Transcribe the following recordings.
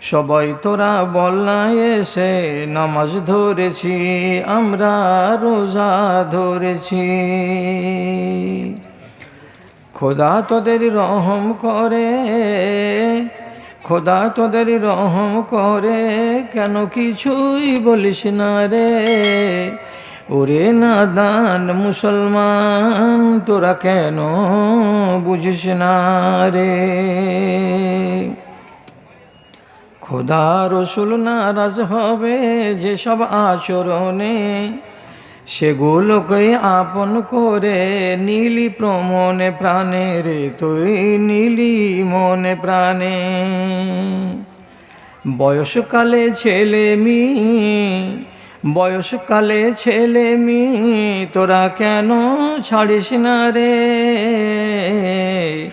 সবাই তোরা বলনা এসে নামাজ ধরেছি, আমরা রোজা ধরেছি। খোদা তোদের রহম করে, খোদা তোদের রহম করে, কেন কিছুই বলিস না রে? ওরে নাদান মুসলমান, তোরা কেন বুঝিস না রে? খোদা রসুল নারাজ হবে যেসব আচরণে সেগুলোকে আপন করে নীলি প্রমনে প্রাণে রে, তুই নীলি মনে প্রাণে। বয়সকালে ছেলে মি বয়সকালে ছেলে মি তোরা কেন ছাড়িস না রে?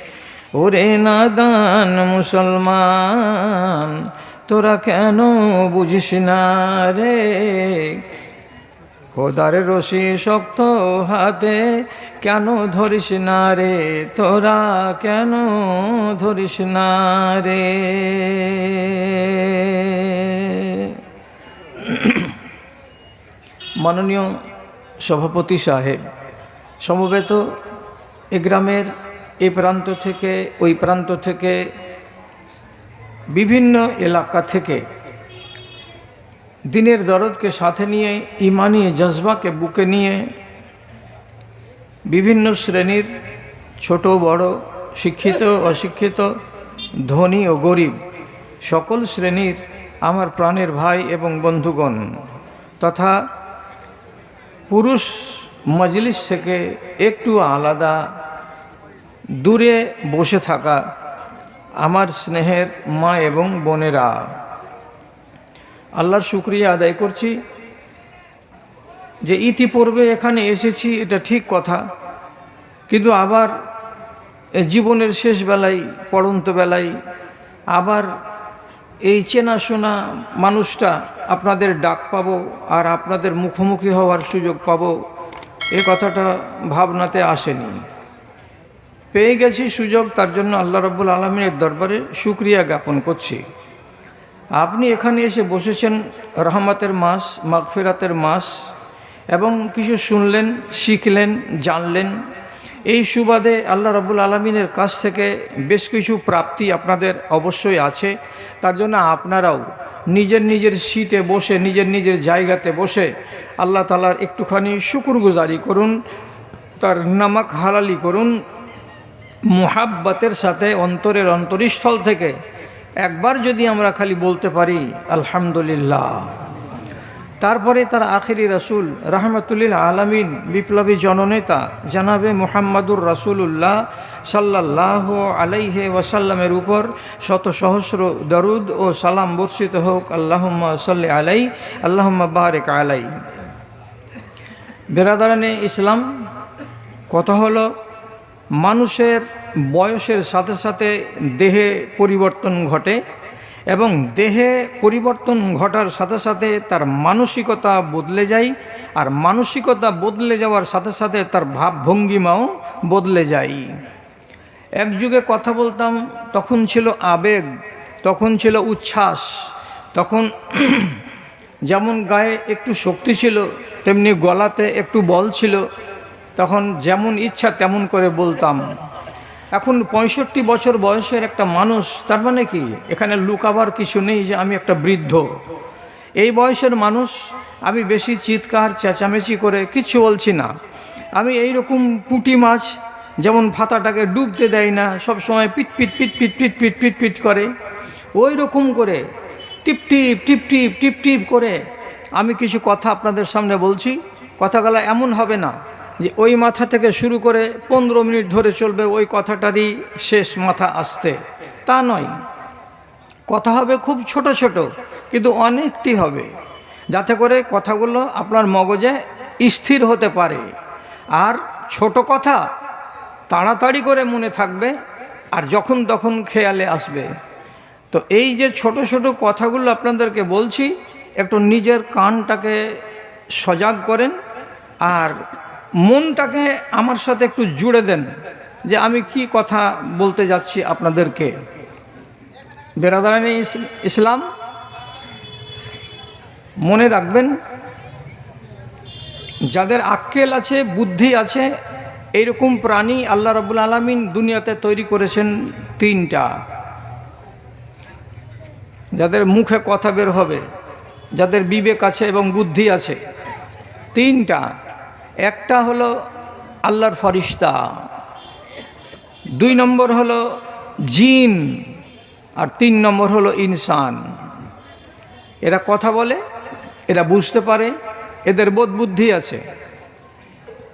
ওরে নাদান মুসলমান, তোরা কেন বুঝিস না রে? খোদার রশি শক্ত হাতে কেন ধরিস না রে? তোরা কেন ধরিস না রে? মাননীয় সভাপতি সাহেব, সমবেত এ গ্রামের এ প্রান্ত থেকে, ওই প্রান্ত থেকে বিভিন্ন এলাকা থেকে দিনের দরদকে সাথে নিয়ে, ইমানি জজবাকে বুকে নিয়ে বিভিন্ন শ্রেণির ছোট, বড়, শিক্ষিত, অশিক্ষিত, ধনী ও গরিব সকল শ্রেণির আমার প্রাণের ভাই এবং বন্ধুগণ তথা পুরুষ মজলিস থেকে একটু আলাদা দূরে বসে থাকা আমার স্নেহের মা এবং বোনেরা। আল্লাহর শুক্রিয়া আদায় করছি যে ইতিপূর্বে এখানে এসেছি, এটা ঠিক কথা। কিন্তু আবার জীবনের শেষ বেলায়, পড়ন্ত বেলায় আবার এই চেনাশোনা মানুষটা আপনাদের ডাক পাবো আর আপনাদের মুখোমুখি হওয়ার সুযোগ পাবো, এ কথাটা ভাবনাতে আসেনি। পেয়ে গেছি সুযোগ, তার জন্য আল্লাহ রব্বুল আলমিনের দরবারে সুক্রিয়া জ্ঞাপন করছি। আপনি এখানে এসে বসেছেন রহমতের মাস, মাগফিরাতের মাস, এবং কিছু শুনলেন, শিখলেন, জানলেন এই সুবাদে আল্লাহ রবুল আলমিনের কাছ থেকে বেশ কিছু প্রাপ্তি আপনাদের অবশ্যই আছে। তার জন্য আপনারাও নিজের নিজের সিটে বসে, নিজের নিজের জায়গাতে বসে আল্লাহ তালার একটুখানি শুকুরগুজারি করুন, তার নামাক হালালি করুন, মুহাব্বতের সাথে অন্তরের অন্তরস্থল থেকে একবার যদি আমরা খালি বলতে পারি, আলহামদুলিল্লাহ। তারপরে তার আখেরি রাসুল রাহমাতুল্লিল আলমিন, বিপ্লবী জননেতা জানাবে মুহাম্মাদুর রাসুলুল্লাহ সাল্লাহ আলাইহে ওয়াসাল্লামের উপর শত সহস্র দরুদ ও সালাম বর্ষিত হোক। আল্লাহম্মা সাল্লি আলাই, আল্লাহম্মা বারেক আলাই। বেরাদারানে ইসলাম, কথা হলো মানুষের বয়সের সাথে সাথে দেহে পরিবর্তন ঘটে। এবং দেহে পরিবর্তন ঘটার সাথে সাথে তার মানসিকতা বদলে যায় আর মানসিকতা বদলে যাওয়ার সাথে সাথে তার ভাবভঙ্গিমাও বদলে যায়। এক যুগে কথা বলতাম, তখন ছিল আবেগ, তখন ছিল উচ্ছ্বাস, তখন যেমন গায়ে একটু শক্তি ছিল, তেমনি গলাতে একটু বল ছিল, তখন যেমন ইচ্ছা তেমন করে বলতাম। এখন পঁয়ষট্টি বছর বয়সের একটা মানুষ, তার মানে কি? এখানে লুকাবার কিছু নেই যে আমি একটা বৃদ্ধ। এই বয়সের মানুষ, আমি বেশি চিৎকার, চেঁচামেচি করে কিচ্ছু বলছি না। আমি এই রকম পুঁটি মাছ, যেমন ভাতাটাকে ডুবতে দেয় না, সব সময় পিট পিট পিট পিট পিট পিট পিট পিট করে। ওই রকম করে, টিপ টিপ টিপ টিপ টিপ টিপ করে আমি কিছু কথা আপনাদের সামনে বলছি। কথাগুলো এমন হবে না। যে ওই মাথা থেকে শুরু করে পনেরো মিনিট ধরে চলবে ওই কথাটারই শেষ মাথা আসতে। তা নয়। কথা হবে খুব ছোট ছোট, কিন্তু অনেকটি হবে। যাতে করে কথাগুলো আপনার মগজে স্থির হতে পারে। আর ছোট কথা তাড়াতাড়ি করে মনে থাকবে আর যখন তখন খেয়ালে আসবে। তো এই যে ছোট ছোট কথাগুলো আপনাদেরকে বলছি, একটু নিজের কানটাকে সজাগ করেন আর মনটাকে আমার সাথে একটু জুড়ে দেন যে আমি কি কথা বলতে যাচ্ছি আপনাদেরকে। বেরাদারানি ইসলাম, মনে রাখবেন, যাদের আক্কেল আছে, বুদ্ধি আছে, এইরকম প্রাণী আল্লাহ রবুল আলমিন দুনিয়াতে তৈরি করেছেন তিনটা। যাদের মুখে কথা বের হবে, যাদের বিবেক আছে এবং বুদ্ধি আছে, তিনটা। একটা হলো আল্লাহর ফরিস্তা, দুই নম্বর হলো জিন, আর তিন নম্বর হলো ইনসান। এরা কথা বলে, এরা বুঝতে পারে, এদের বোধ বুদ্ধি আছে।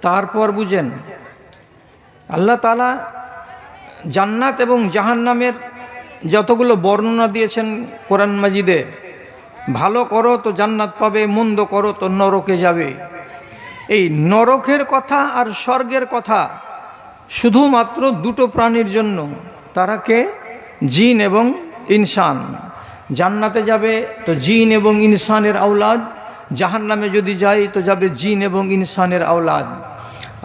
তারপর বুঝেন, আল্লাহ তালা জান্নাত এবং জাহান্নামের যতগুলো বর্ণনা দিয়েছেন কোরআন মাজিদে, ভালো করো তো জান্নাত পাবে, মন্দ করো তো নরকে যাবে। এই নরকের কথা আর স্বর্গের কথা শুধুমাত্র দুটো প্রাণীর জন্য। তারা কে? জিন এবং ইনসান। জান্নাতে যাবে তো জিন এবং ইনসানের আওলাদ। জাহান্নামে যদি যাই তো যাবে জিন এবং ইনসানের আওলাদ।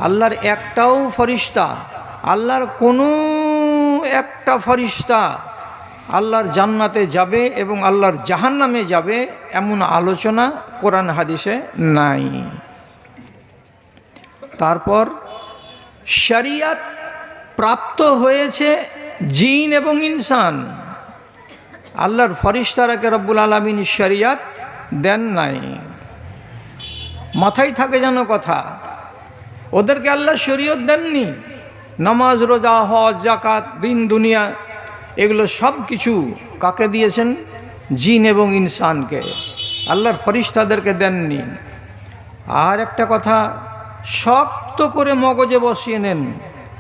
আল্লাহর একটাও ফরিস্তা। আল্লাহর কোনো একটা ফরিস্তা আল্লাহর জান্নাতে যাবে এবং আল্লাহর জাহান্নামে যাবে এমন আলোচনা কোরআন হাদিসে নাই। তারপর শরিয়াত প্রাপ্ত হয়েছে জিন এবং ইনসান। আল্লাহর ফরিস্তারাকে রব্বুল আলমিন শরিয়াত দেন নাই। মাথায় থাকে যেন কথা, ওদেরকে আল্লাহ শরীয়ত দেননি। নামাজ, রোজা, হজ জাকাত দিন, দুনিয়া, এগুলো সব কিছু কাকে দিয়েছেন? জিন এবং ইনসানকে। আল্লাহর ফরিস্তাদেরকে দেননি। আর একটা কথা শক্ত করে মগজে বসিয়ে নেন।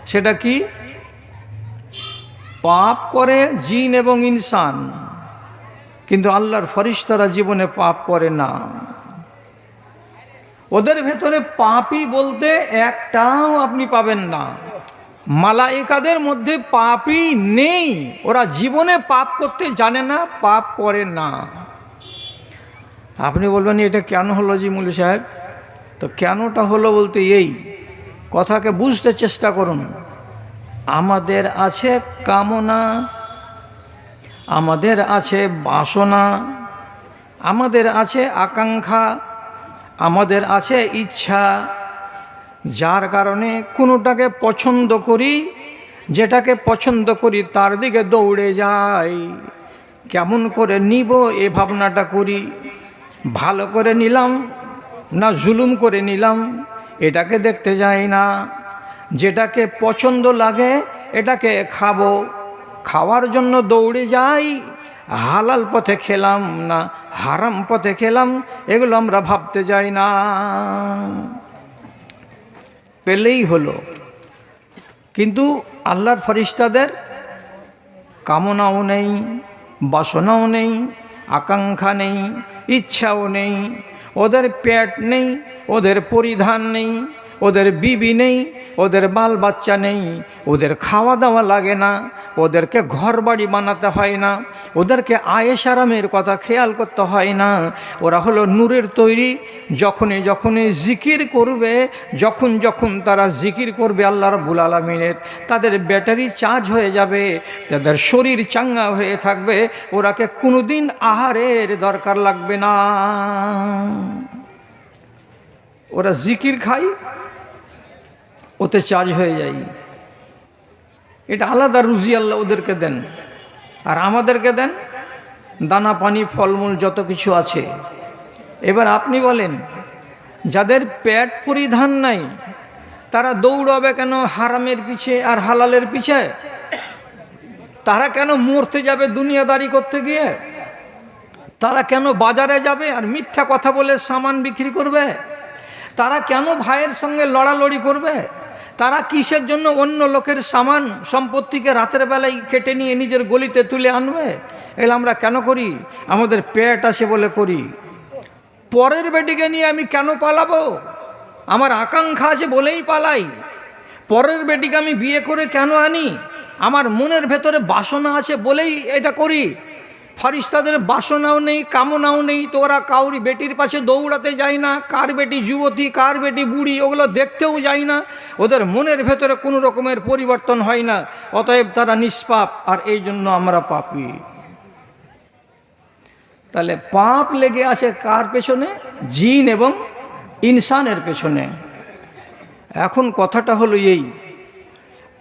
সেটা কি? পাপ করে জিন এবং ইনসান। কিন্তু আল্লাহর ফরিস্তারা জীবনে পাপ করে না। ওদের ভেতরে পাপই বলতে একটাও আপনি পাবেন না। মালাইকাদের মধ্যে পাপই নেই। ওরা জীবনে পাপ করতে জানে না, পাপ করে না। আপনি বলবেন, এটা কেন হলো জি মুলি সাহেব? তো কেনটা হলো বলতে এই? কথাকে বুঝতে চেষ্টা করুন। আমাদের আছে কামনা, আমাদের আছে বাসনা, আমাদের আছে আকাঙ্ক্ষা, আমাদের আছে ইচ্ছা। যার কারণে কোনোটাকে পছন্দ করি, যেটাকে পছন্দ করি তার দিকে দৌড়ে যাই। কেমন করে নিব এ ভাবনাটা করি। ভালো করে নিলাম না জুলুম করে নিলাম, এটাকে দেখতে যাই না। যেটাকে পছন্দ লাগে, এটাকে খাব। খাওয়ার জন্য দৌড়ে যাই, হালাল পথে খেলাম না হারাম পথে খেলাম, এগুলো আমরা ভাবতে যাই না। পেলেই হলো। কিন্তু আল্লাহর ফরিস্তাদের কামনাও নেই, বাসনাও নেই, আকাঙ্ক্ষা নেই, ইচ্ছাও নেই। ওদের পেট নেই ওদের পরিধান নেই। ওদের বিবি নেই, ওদের বাল বাচ্চা নেই, ওদের খাওয়া দাওয়া লাগে না, ওদেরকে ঘর বাড়ি বানাতে হয় না, ওদেরকে আয়েস আরামের কথা খেয়াল করতে হয় না। ওরা হলো নূরের তৈরি, যখনই যখনই জিকির করবে, যখন যখন তারা জিকির করবে আল্লাহ রব্বুল আলমিনের, তাদের ব্যাটারি চার্জ হয়ে যাবে, তাদের শরীর চাঙ্গা হয়ে থাকবে, ওরাকে কোনোদিন আহারের দরকার লাগবে না। ওরা জিকির খায় ওতে চার্জ হয়ে যায়। এটা আলাদা রুজি আল্লাহ ওদেরকে দেন। আর আমাদেরকে দেন দানা, পানি, ফলমূল, যত কিছু আছে। এবার আপনি বলেন, যাদের প্যাট পরিধান নাই, তারা দৌড়াবে কেন হারামের পিছে আর হালালের পিছে? তারা কেন মরতে যাবে দুনিয়াদারি করতে গিয়ে? তারা কেন বাজারে যাবে আর মিথ্যা কথা বলে সামান বিক্রি করবে? তারা কেন ভাইয়ের সঙ্গে লড়ালড়ি করবে? তারা কিসের জন্য অন্য লোকের সামান সম্পত্তিকে রাতের বেলায় কেটে নিয়ে নিজের গলিতে তুলে আনবে? এগুলো আমরা কেন করি? আমাদের পেট আছে বলে করি। পরের বেটিকে নিয়ে আমি কেন পালাবো? আমার আকাঙ্ক্ষা আছে বলেই পালাই। পরের বেটিকে আমি বিয়ে করে কেন আনি? আমার মনের ভেতরে বাসনা আছে বলেই এটা করি। ফারিস্তাদের বাসনাও নেই, কামনাও নেই, তো ওরা কাউরি বেটির পাশে দৌড়াতে যায় না, কার বেটি যুবতী, কার বেটি বুড়ি, ওগুলো দেখতেও যায় না, ওদের মনের ভেতরে কোনো রকমের পরিবর্তন হয় না, অতএব তারা নিষ্পাপ, আর এই জন্য আমরা পাপি। তাহলে পাপ লেগে আছে কার পেছনে? জিন এবং ইনসানের পেছনে। এখন কথাটা হলো এই,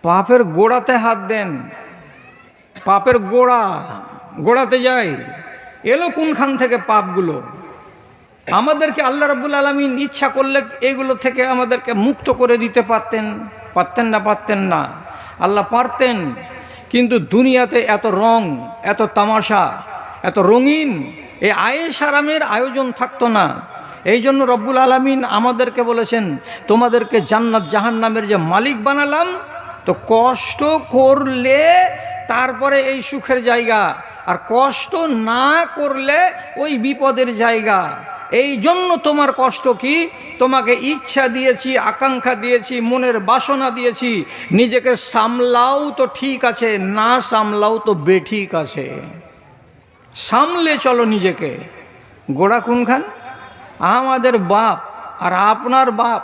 পাপের গোড়াতে হাত দেন, পাপের গোড়া গোড়াতে যায়। এলো কোনখান থেকে পাপগুলো? আমাদেরকে আল্লাহ রাবুল আলমিন ইচ্ছা করলে এগুলো থেকে আমাদেরকে মুক্ত করে দিতে পারতেন। পারতেন না পারতেন না। আল্লাহ পারতেন, কিন্তু দুনিয়াতে এত রং, এত তামাশা, এত রঙিন, এই আয়েস আরামের আয়োজন থাকতো না। এই জন্য রব্বুল আলমিন আমাদেরকে বলেছেন, তোমাদেরকে জান্নাত জাহান নামের যে মালিক বানালাম, তো কষ্ট করলে তারপরে এই সুখের জায়গা। আর কষ্ট না করলে ওই বিপদের জায়গা। এই জন্য তোমার কষ্ট কি? তোমাকে ইচ্ছা দিয়েছি, আকাঙ্ক্ষা দিয়েছি, মনের বাসনা দিয়েছি। নিজেকে সামলাও তো ঠিক আছে, না সামলাও তো বেঠিক আছে। সামলে চলো নিজেকে। গোড়া কোনখান? আমাদের বাপ আর আপনার বাপ,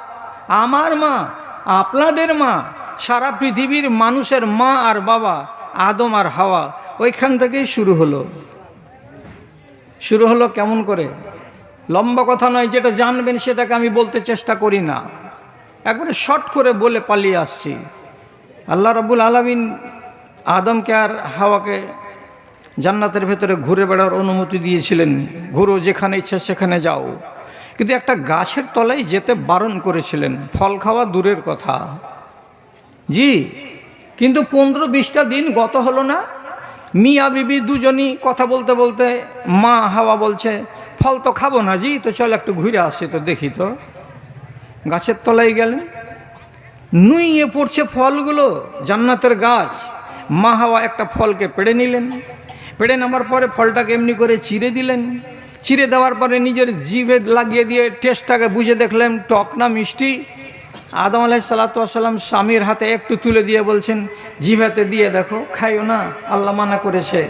আমার মা, আপনাদের মা, সারা পৃথিবীর মানুষের মা আর বাবা আদম আর হাওয়া ওইখান থেকেই শুরু হলো। শুরু হলো কেমন করে? লম্বা কথা নয়, যেটা জানবেন সেটাকে আমি বলতে চেষ্টা করি না। একবারে শর্ট করে বলে পালিয়ে আসছি। আল্লাহ রাবুল আলমিন আদমকে আর হাওয়াকে জান্নাতের ভেতরে ঘুরে বেড়ার অনুমতি দিয়েছিলেন। ঘুরো যেখানে ইচ্ছা সেখানে যাও। কিন্তু একটা গাছের তলায় যেতে বারণ করেছিলেন। ফল খাওয়া দূরের কথা। জি কিন্তু পনেরো বিশটা দিন গত হলো না। মিয়া বিবি দুজনই কথা বলতে বলতে মা হাওয়া বলছে, ফল তো খাব না জি, তো চল একটু ঘুরে আসি তো দেখি তো। গাছের তলায় গেলেন। নুইয়ে পড়ছে ফলগুলো, জান্নাতের গাছ। মা হাওয়া একটা ফলকে পেড়ে নিলেন। পেড়ে নেওয়ার পরে ফলটাকে এমনি করে চিড়ে দিলেন। চিড়ে দেওয়ার পরে নিজের জিভে লাগিয়ে দিয়ে টেস্টটাকে বুঝে দেখলেন, টক না মিষ্টি। আদম আলাহ সাল্লাতাম স্বামীর হাতে একটু তুলে দিয়ে বলছেন জিভাতে দিয়ে দেখো, খাইও না, আল্লাহ মানা করেছে।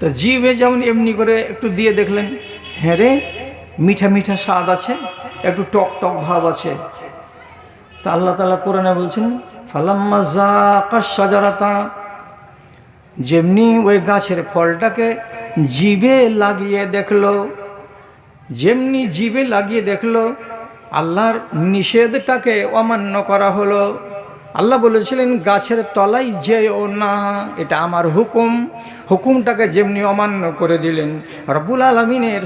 তো জিভে যেমন এমনি করে একটু দিয়ে দেখলেন হ্যাঁ রে, মিঠা মিঠা স্বাদ আছে, একটু টক টক ভাব আছে। তা আল্লাহ তালা কোরআনে বলছেন, ফালাম্মা জাকা সাজারাতা যেমনি ওই গাছের ফলটাকে জিভে লাগিয়ে দেখল যেমনি জীবে লাগিয়ে দেখল, আল্লাহর নিষেধটাকে অমান্য করা হলো। আল্লাহ বলেছিলেন, গাছের তলায় যেও না, এটা আমার হুকুম। হুকুমটাকে যেমনি অমান্য করে দিলেন রবুল আলমিনের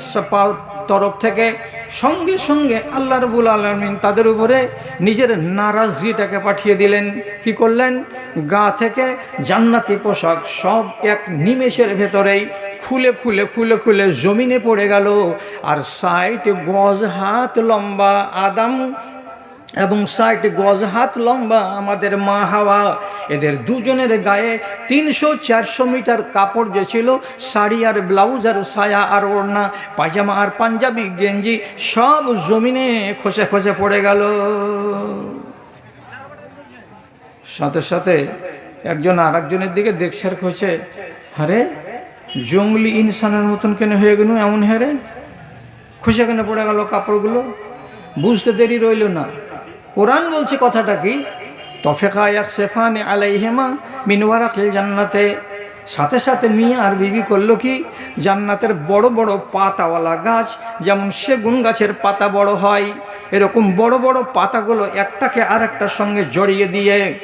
তরফ থেকে সঙ্গে সঙ্গে আল্লাহ রবুল আলমিন তাদের উপরে নিজের নারাজিটাকে পাঠিয়ে দিলেন। কি করলেন? গা থেকে জান্নাতি পোশাক সব এক নিমেষের ভেতরেই খুলে খুলে খুলে খুলে জমিনে পড়ে গেল আর সাইট গজ হাত লম্বা আদাম এবং ষাট গজ হাত লম্বা আমাদের মা হাওয়া। এদের দুজনের গায়ে তিনশো চারশো মিটার কাপড় যে ছিল, শাড়ি আর ব্লাউজ আর সায়া আর ওড়না, পায়জামা আর পাঞ্জাবি, গেঞ্জি, সব জমিনে খসে খসে পড়ে গেল। সাথে সাথে একজন আর একজনের দিকে দেখছার খসে, আরে জঙ্গলি ইনসানের মতন কেন হয়ে গেল এমন হেরে খুশে কেন পড়ে গেল কাপড়গুলো? বুঝতে দেরি রইল না। কোরআন বলছে কথাটা কি? তফেকা এক সেফানে আলাইহেমা মিনওয়ারা খেল জান্নাতে। সাথে সাথে মিয়া আর বিবি করল কি? জান্নাতের বড় বড় পাতাওয়ালা গাছ, যেমন সেগুন গাছের পাতা বড় হয়, এরকম বড় বড় পাতাগুলো একটাকে আর একটার সঙ্গে জড়িয়ে দিয়ে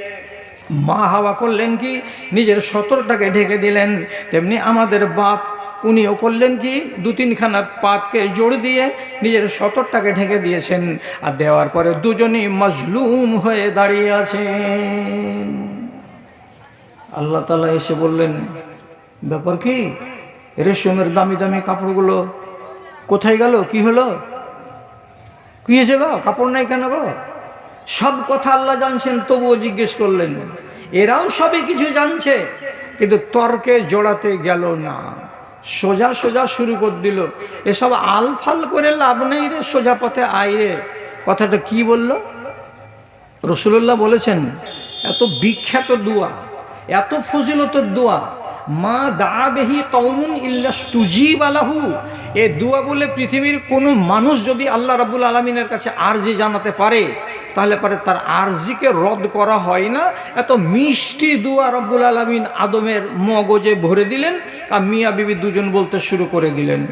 মা হাওয়া করলেন কি? নিজের সতরটাকে ঢেকে দিলেন। তেমনি আমাদের বাপ, উনিও করলেন কি? দু তিনখানা পাতকে জোর দিয়ে নিজের সতরটাকে ঢেকে দিয়েছেন। আর দেওয়ার পরে দুজনই মজলুম হয়ে দাঁড়িয়ে আছেন। আল্লাহ তালা এসে বললেন, ব্যাপার কি? রেশমের দামি দামি কাপড়গুলো কোথায় গেল? কি হলো? কি হয়েছে গো? কাপড় নাই কেন গো? সব কথা আল্লাহ জানছেন, তবুও জিজ্ঞেস করলেন। এরাও সবই কিছু জানছে, কিন্তু তর্কে জোড়াতে গেল না। সোজা সোজা শুরু করে দিল। এসব আলফাল করে লাভ নেই রে সোজা পথে আয় রে কথাটা কি বলল? রসুল্লাহ বলেছেন, এত বিখ্যাত দোয়া, এত ফজিলতের দোয়া, মা দাবেহি কৌমুন ইল্লাস তুজিব আলাহু এ দোয়া বলে পৃথিবীর কোনো মানুষ যদি আল্লাহ রাবুল আলমিনের কাছে আর জানাতে পারে তাহলে পরে তার আরজিকে রদ করা হয় না। এত মিষ্টি দুয়া রব্বুল আলমিন আদমের মগজে ভরে দিলেন আর মিয়া বিবি দুজন বলতে শুরু করে দিলেন।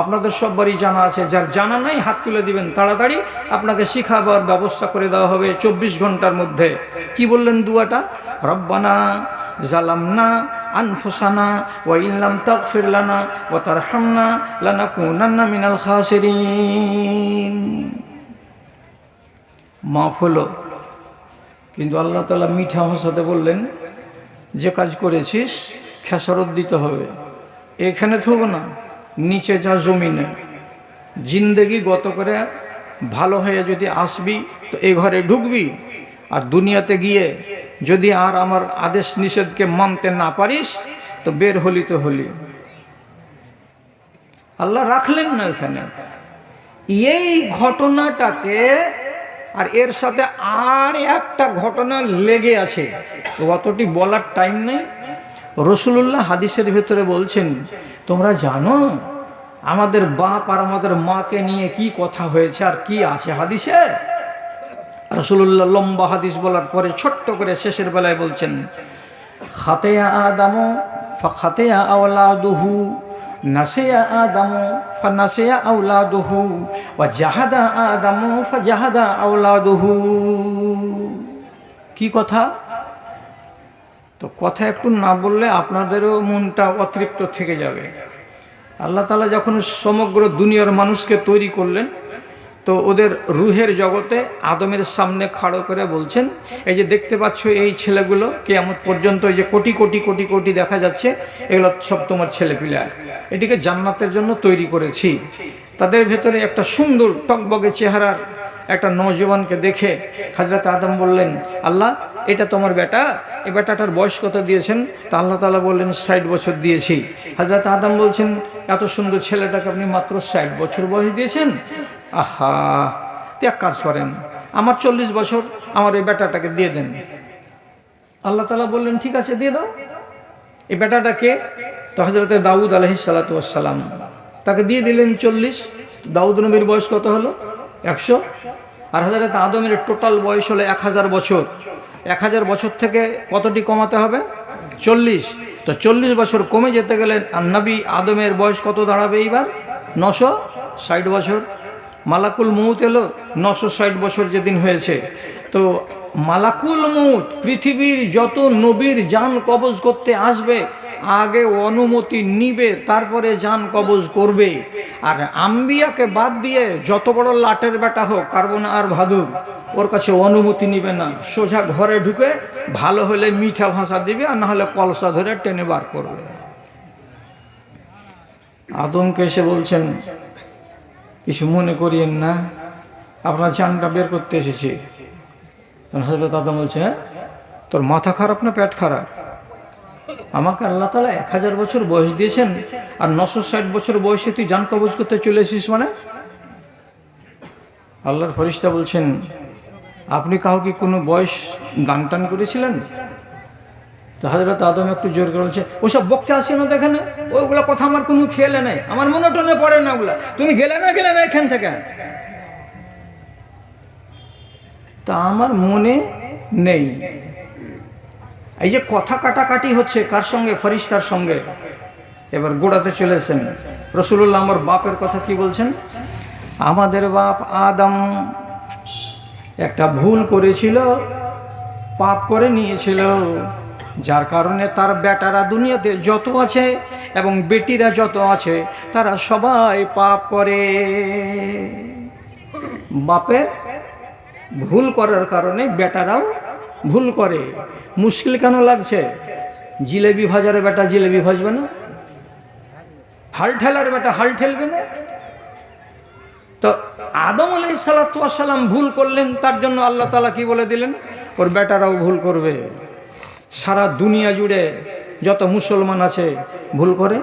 আপনাদের সববারই জানা আছে, যার জানা নাই হাত তুলে দিবেন তাড়াতাড়ি। আপনাকে শিখাবার ব্যবস্থা করে দেওয়া হবে চব্বিশ ঘণ্টার মধ্যে। কি বললেন দুয়াটা? রব্বানা জালামনা আনফুসানা ওয়া ইল্লাম তাগফির লানা ওয়া তারহামনা লানাকুনান্না মিনাল খাসিরিন। মাফ হলো। কিন্তু আল্লাহ তালা মিঠা ভাষাতে বললেন, যে কাজ করেছিস, খেসারত দিতে হবে। এখানে থুব না, নিচে যা জমিনে। জিন্দেগি গত করে ভালো হয়ে যদি আসবি, তো এই ঘরে ঢুকবি। আর দুনিয়াতে গিয়ে যদি আর আমার আদেশ নিষেধকে মানতে না পারিস, তো বের হলি তো হলি। আল্লাহ রাখলেন না এখানে। এই ঘটনাটাকে আর এর সাথে আর একটা ঘটনা লেগে আছে। অতটি বলার টাইম নেই। রসুল্লাহ হাদিসের ভেতরে বলছেন, তোমরা জানো, আমাদের বাপ আর আমাদের মাকে নিয়ে কি কথা হয়েছে আর কি আছে হাদিসে? রসুল্লাহ লম্বা হাদিস বলার পরে ছোট্ট করে শেষের বেলায় বলছেন, খাতেয়া আদামো খাতেয়া আওলাদুহু নাসেয়া আদামো ফা নাসেয়া আওলাদুহু, ওয়া জাহাদা আদামো ফা জাহাদা আওলাদুহু। কি কথা? তো কথা একটু না বললে আপনাদেরও মনটা অতৃপ্ত থেকে যাবে। আল্লাহ তালা যখন সমগ্র দুনিয়ার মানুষকে তৈরি করলেন তো ওদের রুহের জগতে আদমের সামনে খাড়ো করে বলছেন, এই যে দেখতে পাচ্ছ এই ছেলেগুলো, কেয়ামত পর্যন্ত এই যে কোটি কোটি কোটি কোটি দেখা যাচ্ছে, এগুলো সব তোমার ছেলে পিলা এটিকে জান্নাতের জন্য তৈরি করেছি। তাদের ভেতরে একটা সুন্দর টকবগে চেহারার একটা নজওয়ানকে দেখে হাজরত আদম বললেন, আল্লাহ, এটা তোমার বেটা, এই বেটাটার বয়স কত দিয়েছেন? তা আল্লাহ তালা বললেন, ষাট বছর দিয়েছি। হাজরত আদম বলছেন, এত সুন্দর ছেলেটাকে আপনি মাত্র ষাট বছর বয়স দিয়েছেন? আহা ত্যাগ কাজ করেন, আমার চল্লিশ বছর, আমার এই বেটাটাকে দিয়ে দেন। আল্লাহ তালা বললেন, ঠিক আছে, দিয়ে দাও। এই বেটাটাকে তো হজরত দাউদ আলহি সালাতাম তাকে দিয়ে দিলেন চল্লিশ। দাউদ নবীর বয়স কত হলো? একশো? আর হাজারত আদমের টোটাল বয়স হলো এক হাজার বছর। এক হাজার বছর থেকে কতটি কমাতে হবে? চল্লিশ। তো চল্লিশ বছর কমে যেতে গেলে নবী আদমের বয়স কত দাঁড়াবে এইবার? নশো ষাট বছর। মালাকুল মৌত এলো, নশো ষাট বছর যেদিন হয়েছে। তো মালাকুল মৌত পৃথিবীর যত নবীর যান কবজ করতে আসবে আগে অনুমতি নিবে, তারপরে যান কবজ করবে। আর আম্বিয়াকে বাদ দিয়ে যত বড় লাটের বেটা হোক, কার্বন আর ভাদুর, ওর কাছে অনুমতি নিবে না। সোজা ঘরে ঢুকে ভালো হলে মিঠা ভাষা দিবে আর না হলে কলসা ধরে টেনে বার করবে। আদমকে এসে বলছেন, কিছু মনে করিয়েন না, আপনার চানটা বের করতে এসেছি। তখন হজরত আদম বলছে হ্যাঁ তোর মাথা খারাপ না পেট খারাপ? আমাকে আল্লাহ তালা এক হাজার বছর বয়স দিয়েছেন আর নশো ষাট বছর বয়সে তুই যান কবজ করতে চলে এসিস মানে? আল্লাহর ফরিস্তা বলছেন, আপনি কাউকে কোনো বয়স দান টান করেছিলেন হাজরত আদম একটু জোর করে বলছে, ওসব বক্তা আসছে না দেখে না? ওইগুলো কথা আমার কোনো খেয়ালে নেই। আমার মনে টনে পড়ে না ওগুলা। তুমি গেলে না গেলে না এখান থেকে? তা আমার মনে নেই। এই যে কথা কাটাকাটি হচ্ছে, কার সঙ্গে? ফরিস্তার সঙ্গে। এবার গোড়াতে চলেছেন রসুল্লাহ আমার বাপের কথা কি বলছেন? আমাদের বাপ আদম একটা ভুল করেছিল, পাপ করে নিয়েছিল, যার কারণে তার বেটারা দুনিয়াতে যত আছে এবং বেটিরা যত আছে, তারা সবাই পাপ করে। বাপের ভুল করার কারণে বেটারাও ভুল করে। মুশকিল কেন লাগছে? জিলেবি ভাজার বেটা জিলেবি ভাজবে না? হাল ঠেলার বেটা হাল ঠেলবে না? তো আদম আলাই সালাতাম ভুল করলেন, তার জন্য আল্লাহ তালা কি বলে দিলেন? ওর বেটারাও ভুল করবে। সারা দুনিয়া জুড়ে যত মুসলমান আছে, ভুল করে।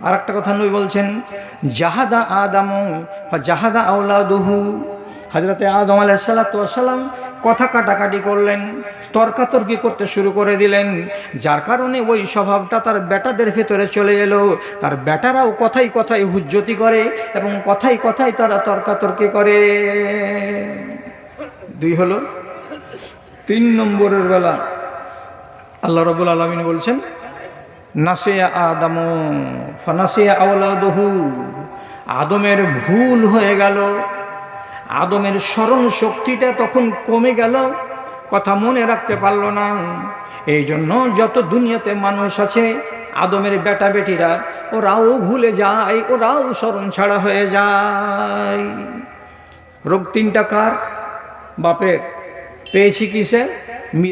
আর একটা কথা নই বলছেন, জাহাদা আদাম জাহাদা আউলাদুহু হাজরতে আদম আলাইসাল্লাম কথা কাটাকাটি করলেন, তর্কাতর্কি করতে শুরু করে দিলেন। যার কারণে ওই স্বভাবটা তার বেটাদের ভেতরে চলে এলো। তার বেটারাও কথাই কথাই হুজ্জতি করে এবং কথাই কথাই তারা তর্কাতর্কি করে। দুই হলো, তিন নম্বরের বেলা আল্লাহ রবুল আলমিন বলছেন, নাসিয়া আদম, ফানাসিয়া আওলাদহু। আদমের ভুল হয়ে গেল। আদমের স্মরণ শক্তিটা তখন কমে গেল, কথা মনে রাখতে পারল না। এই জন্য যত দুনিয়াতে মানুষ আছে, আদমের বেটা বেটিরা, ওরাও ভুলে যায়, ওরাও স্মরণ ছাড়া হয়ে যায়। রোগ তিনটা কার? বাপের। পেয়েছি কিসে?